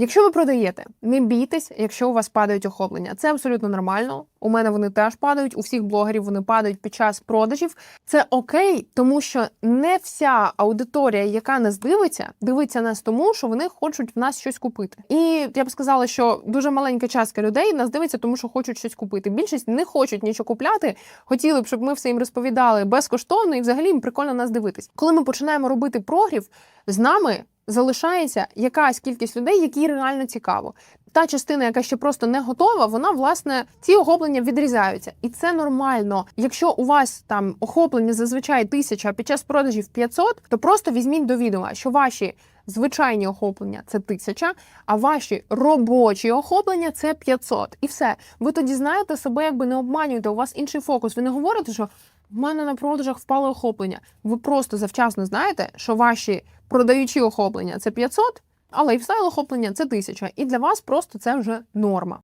Якщо ви продаєте, не бійтесь, якщо у вас падають охоплення. Це абсолютно нормально. У мене вони теж падають. У всіх блогерів вони падають під час продажів. Це окей, тому що не вся аудиторія, яка нас дивиться, дивиться нас тому, що вони хочуть в нас щось купити. І я б сказала, що дуже маленька частка людей нас дивиться, тому що хочуть щось купити. Більшість не хочуть нічого купляти. Хотіли б, щоб ми все їм розповідали безкоштовно, і взагалі їм прикольно нас дивитись. Коли ми починаємо робити прогрів, з нами залишається якась кількість людей, які реально цікаво. Та частина, яка ще просто не готова, вона власне ці охоплення відрізаються, і це нормально. Якщо у вас там охоплення зазвичай тисяча, а під час продажів 500, то просто візьміть до відома, що ваші звичайні охоплення це тисяча, а ваші робочі охоплення це 500. І все. Ви тоді знаєте себе, якби не обманюєте. У вас інший фокус. Ви не говорите, що в мене на продажах впало охоплення. Ви просто завчасно знаєте, що ваші продаючі охоплення це 500, а лайфстайл охоплення це тисяча. І для вас просто це вже норма.